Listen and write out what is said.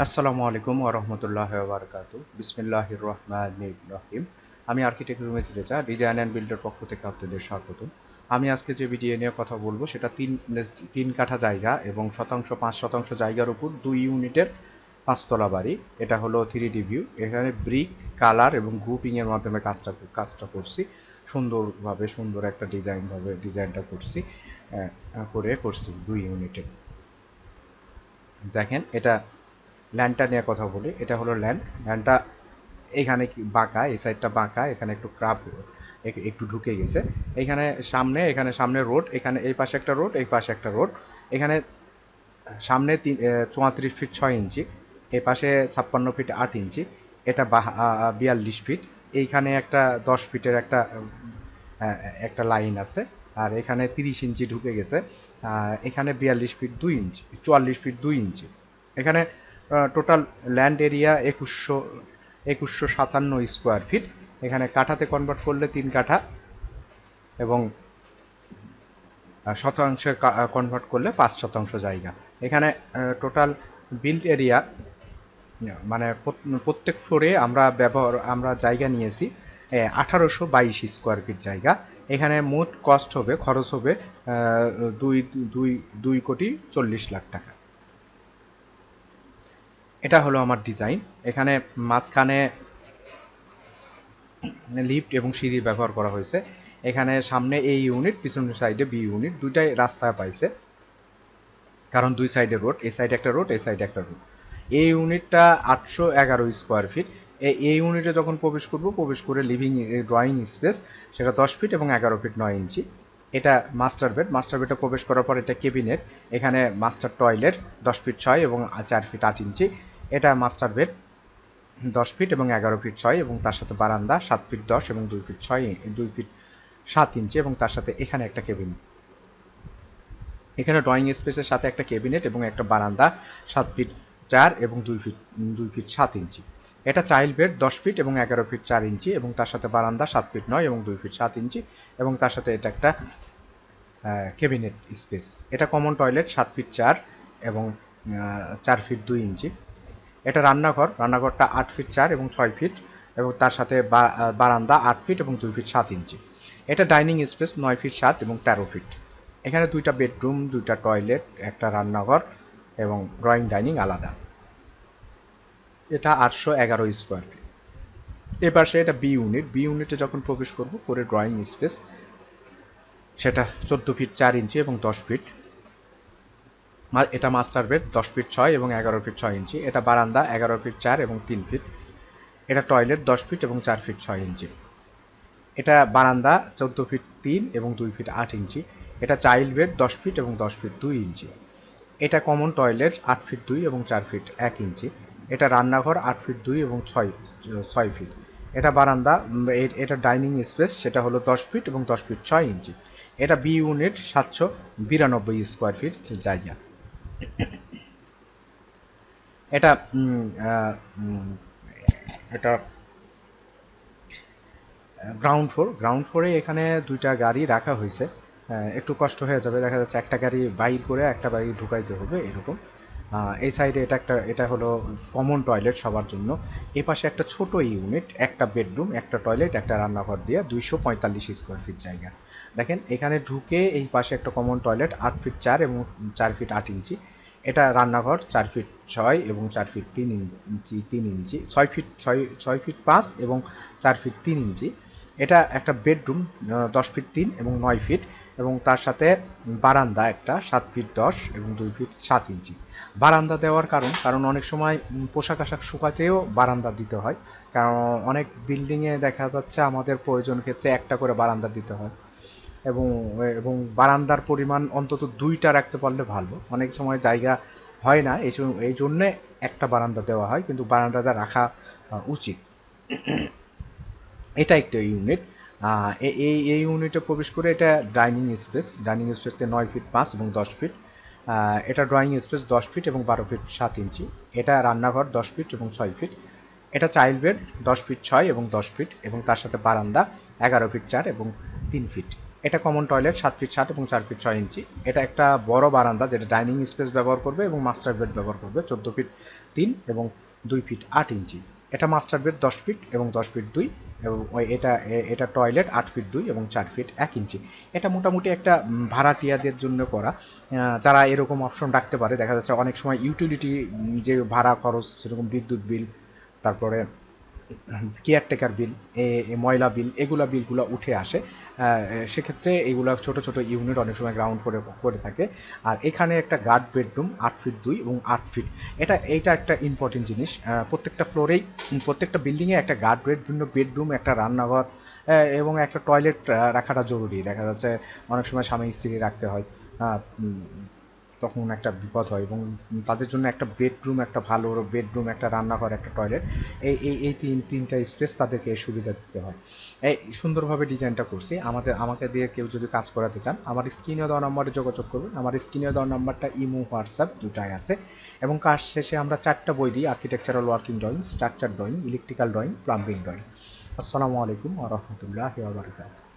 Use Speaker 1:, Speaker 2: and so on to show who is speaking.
Speaker 1: আসসালামু আলাইকুম ওরহমতুল্লাহ বারকাত। বিসমিল্লাহ রহমান রহিম। আমি architect Rumesh Reza design and বিল্ডের পক্ষ থেকে আপনাদের স্বাগত। আমি আজকে যে ভিডিও নিয়ে কথা বলব, সেটা তিন তিন কাঠা জায়গা এবং শতাংশ, পাঁচ শতাংশ জায়গার উপর দুই ইউনিটের পাঁচতলা বাড়ি। এটা হলো থ্রি ডি ভিউ এখানে ব্রিক কালার এবং গ্রুপিংয়ের মাধ্যমে কাজটা কাজটা করছি। সুন্দরভাবে, সুন্দর একটা ডিজাইনভাবে ডিজাইনটা করছি করে করছি দুই ইউনিটে। দেখেন, এটা ল্যান্ডটা নিয়ে কথা বলি, এটা হলো ল্যান্ড। ল্যান্ডটা এখানে বাঁকা, এই সাইডটা বাঁকা, এখানে একটু ক্রাপ একটু ঢুকে গেছে। এখানে সামনে এখানে সামনে রোড, এখানে এই পাশে একটা রোড, এই পাশে একটা রোড। এখানে সামনে তিন চুয়াত্রিশ ফিট ছয় ইঞ্চি এই পাশে ছাপ্পান্ন ফিট আট ইঞ্চি, এটা বিয়াল্লিশ ফিট। এইখানে একটা দশ ফিটের একটা একটা লাইন আছে, আর এখানে তিরিশ ইঞ্চি ঢুকে গেছে। এখানে বিয়াল্লিশ ফিট দুই ইঞ্চি, চুয়াল্লিশ ফিট দুই ইঞ্চি। এখানে টোটাল ল্যান্ড এরিয়া একুশশো একুশশো সাতান্ন স্কোয়ার ফিট এখানে কাঠাতে কনভার্ট করলে তিন কাঠা এবং শতাংশে কনভার্ট করলে পাঁচ শতাংশ জায়গা। এখানে টোটাল বিল্ড এরিয়া মানে প্রত্যেক ফ্লোরে আমরা ব্যবহার, আমরা জায়গা নিয়েছি আঠারোশো বাইশ স্কোয়ার ফিট জায়গা। এখানে মোট কস্ট হবে, খরচ হবে দুই দুই দুই কোটি চল্লিশ লাখ টাকা। এটা হলো আমার ডিজাইন এখানে মাঝখানে লিফট এবং সিঁড়ি ব্যবহার করা হয়েছে। এখানে সামনে এই ইউনিট পিছনের সাইডে বি ইউনিট দুইটাই রাস্তা পাইছে। কারণ দুই সাইডে রোড এই সাইডে একটা রোড এই সাইডে একটা রোড এই ইউনিটটা আটশো এগারো স্কোয়ার ফিট এই ইউনিটে যখন প্রবেশ করব, প্রবেশ করে লিভিং ড্রয়িং স্পেস সেটা দশ ফিট এবং এগারো ফিট নয় ইঞ্চি। এটা মাস্টার বেড মাস্টার বেডে প্রবেশ করার পর এটা কেবিনেট এখানে মাস্টার টয়লেট দশ ফিট ছয় এবং চার ফিট আট ইঞ্চি। এটা মাস্টার বেড দশ ফিট এবং এগারো ফিট ছয় এবং তার সাথে বারান্দা, সাত ফিট দশ এবং দুই ফিট ছয়, দুই ফিট সাত ইঞ্চি এবং তার সাথে এখানে একটা কেবিনেট এখানে ড্রয়িং স্পেসের সাথে একটা কেবিনেট এবং একটা বারান্দা, সাত ফিট চার এবং দুই ফিট দুই ফিট সাত ইঞ্চি এটা চাইল্ড বেড দশ ফিট এবং এগারো ফিট চার ইঞ্চি এবং তার সাথে বারান্দা, সাত ফিট নয় এবং দুই ফিট সাত ইঞ্চি এবং তার সাথে এটা একটা কেবিনেট স্পেস এটা কমন টয়লেট সাত ফিট চার এবং চার ফিট দুই ইঞ্চি এটা রান্নাঘর, রান্নাঘরটা আট ফিট চার এবং ছয় ফিট এবং তার সাথে বারান্দা আট ফিট এবং দুই ফিট সাত ইঞ্চি। এটা ডাইনিং স্পেস নয় ফিট সাত এবং তেরো ফিট। এখানে দুইটা বেডরুম, দুইটা টয়লেট, একটা রান্নাঘর এবং ড্রয়িং ডাইনিং আলাদা। এটা আটশো এগারো স্কোয়ার ফিট। এপাশে এটা বি ইউনিট। বি ইউনিটে যখন প্রবেশ করব করে ড্রয়িং স্পেস, সেটা চোদ্দ ফিট চার ইঞ্চি এবং দশ ফিট। এটা মাস্টার বেড দশ ফিট ছয় এবং এগারো ফিট ছয় ইঞ্চি। এটা বারান্দা, এগারো ফিট চার এবং তিন ফিট এটা টয়লেট দশ ফিট এবং চার ফিট ছয় ইঞ্চি। এটা বারান্দা, চোদ্দ ফিট তিন এবং দুই ফিট আট ইঞ্চি। এটা চাইল্ড বেড দশ ফিট এবং দশ ফিট দুই ইঞ্চি। এটা কমন টয়লেট আট ফিট দুই এবং চার ফিট এক ইঞ্চি। এটা রান্নাঘর, আট ফিট দুই এবং ছয় ছয় ফিট এটা বারান্দা এটা ডাইনিং স্পেস সেটা হলো দশ ফিট এবং দশ ফিট ছয় ইঞ্চি। এটা বি ইউনিট সাতশো বিরানব্বই স্কোয়ার ফিট জায়গা। এটা এটা গ্রাউন্ড ফ্লোর গ্রাউন্ড ফ্লোরে এখানে দুইটা গাড়ি রাখা হয়েছে। একটু কষ্ট হয়ে যাবে, দেখা যাচ্ছে একটা গাড়ি বাইর করে একটা গাড়ি ঢুকাইতে হবে, এরকম। এই সাইডে এটা একটা, এটা হলো কমন টয়লেট সবার জন্য। এ পাশে একটা ছোট ইউনিট একটা বেডরুম একটা টয়লেট একটা রান্নাঘর দিয়ে দুইশো পঁয়তাল্লিশ স্কোয়ার ফিট জায়গা। দেখেন, এখানে ঢুকে এই পাশে একটা কমন টয়লেট আট ফিট চার এবং চার ফিট আট ইঞ্চি। এটা রান্নাঘর, চার ফিট ছয় এবং চার ফিট তিন ইঞ্চি তিন ইঞ্চি, ছয় ফিট ছয় ছয় ফিট পাঁচ এবং চার ফিট তিন ইঞ্চি। এটা একটা বেডরুম দশ ফিট তিন এবং নয় ফিট, এবং তার সাথে বারান্দা একটা, সাত ফিট দশ এবং দুই ফিট সাত ইঞ্চি। বারান্দা দেওয়ার কারণ কারণ অনেক সময় পোশাক আশাক শুকাতেও বারান্দা দিতে হয়। কারণ অনেক বিল্ডিংয়ে দেখা যাচ্ছে আমাদের প্রয়োজন ক্ষেত্রে একটা করে বারান্দা দিতে হয়। এবং এবং বারান্দার পরিমাণ অন্তত দুইটা রাখতে পারলে ভালো। অনেক সময় জায়গা হয় না, এই জন্য- একটা বারান্দা দেওয়া হয়, কিন্তু বারান্দাটা রাখা উচিত। এটা একটা ইউনিট এই এই ইউনিটে প্রবেশ করে এটা ডাইনিং স্পেস ডাইনিং স্পেসে নয় ফিট পাঁচ এবং দশ ফিট এটা ড্রয়িং স্পেস দশ ফিট এবং বারো ফিট সাত ইঞ্চি। এটা রান্নাঘর দশ ফিট এবং ছয় ফিট এটা চাইল্ড বেড দশ ফিট ছয় এবং দশ ফিট এবং তার সাথে বারান্দা এগারো ফিট চার এবং তিন ফিট এটা কমন টয়লেট সাত ফিট সাত এবং চার ফিট ছয় ইঞ্চি। এটা একটা বড় বারান্দা যেটা ডাইনিং স্পেস ব্যবহার করবে এবং মাস্টার বেড ব্যবহার করবে, চোদ্দ ফিট তিন এবং দুই ফিট আট ইঞ্চি। এটা মাস্টার বেড দশ ফিট এবং দশ ফিট দুই এবং এটা এটা টয়লেট আট ফিট দুই এবং চার ফিট এক ইঞ্চি। এটা মোটামুটি একটা ভাড়াটিয়াদের জন্য করা। যারা এরকম অপশন রাখতে পারে, দেখা যাচ্ছে অনেক সময় ইউটিলিটি যে ভাড়া খরচ, সেরকম বিদ্যুৎ বিল তারপরে কেয়ারটেকার বিল ময়লা বিল এগুলা বিলগুলো উঠে আসে। সেক্ষেত্রে এইগুলা ছোট ছোট ইউনিট অনেক সময় গ্রাউন্ড করে করে থাকে। আর এখানে একটা গার্ড বেডরুম আট ফিট দুই এবং আট ফিট এটা, এইটা একটা ইম্পর্টেন্ট জিনিস। প্রত্যেকটা ফ্লোরেই প্রত্যেকটা বিল্ডিংয়ে একটা গার্ড বেডরুম বেডরুম একটা রান্নাঘর এবং একটা টয়লেট রাখাটা জরুরি। দেখা যাচ্ছে অনেক সময় স্বামী স্ত্রী রাখতে হয়। তখন একটা বিপদ হয় এবং তাদের জন্য একটা বেডরুম একটা ভালো বেডরুম একটা রান্নাঘর, একটা টয়লেট এই এই এই তিন, তিনটা স্পেস তাদেরকে সুবিধা দিতে হয়। এই সুন্দরভাবে ডিজাইনটা করছি। আমাদের, আমাকে দিয়ে কেউ যদি কাজ করাতে চান, আমার স্ক্রিনে দেওয়া নম্বরে যোগাযোগ করবেন আমার স্ক্রিনে দেওয়া নাম্বারটা ইমো, হোয়াটসঅ্যাপ দুটাই আছে এবং কাজ শেষে আমরা চারটা বই দিই architectural working drawing structure drawing electrical drawing plumbing drawing আসসালামু আলাইকুম ওয়া রাহমাতুল্লাহি ওয়া বারাকাতুহু।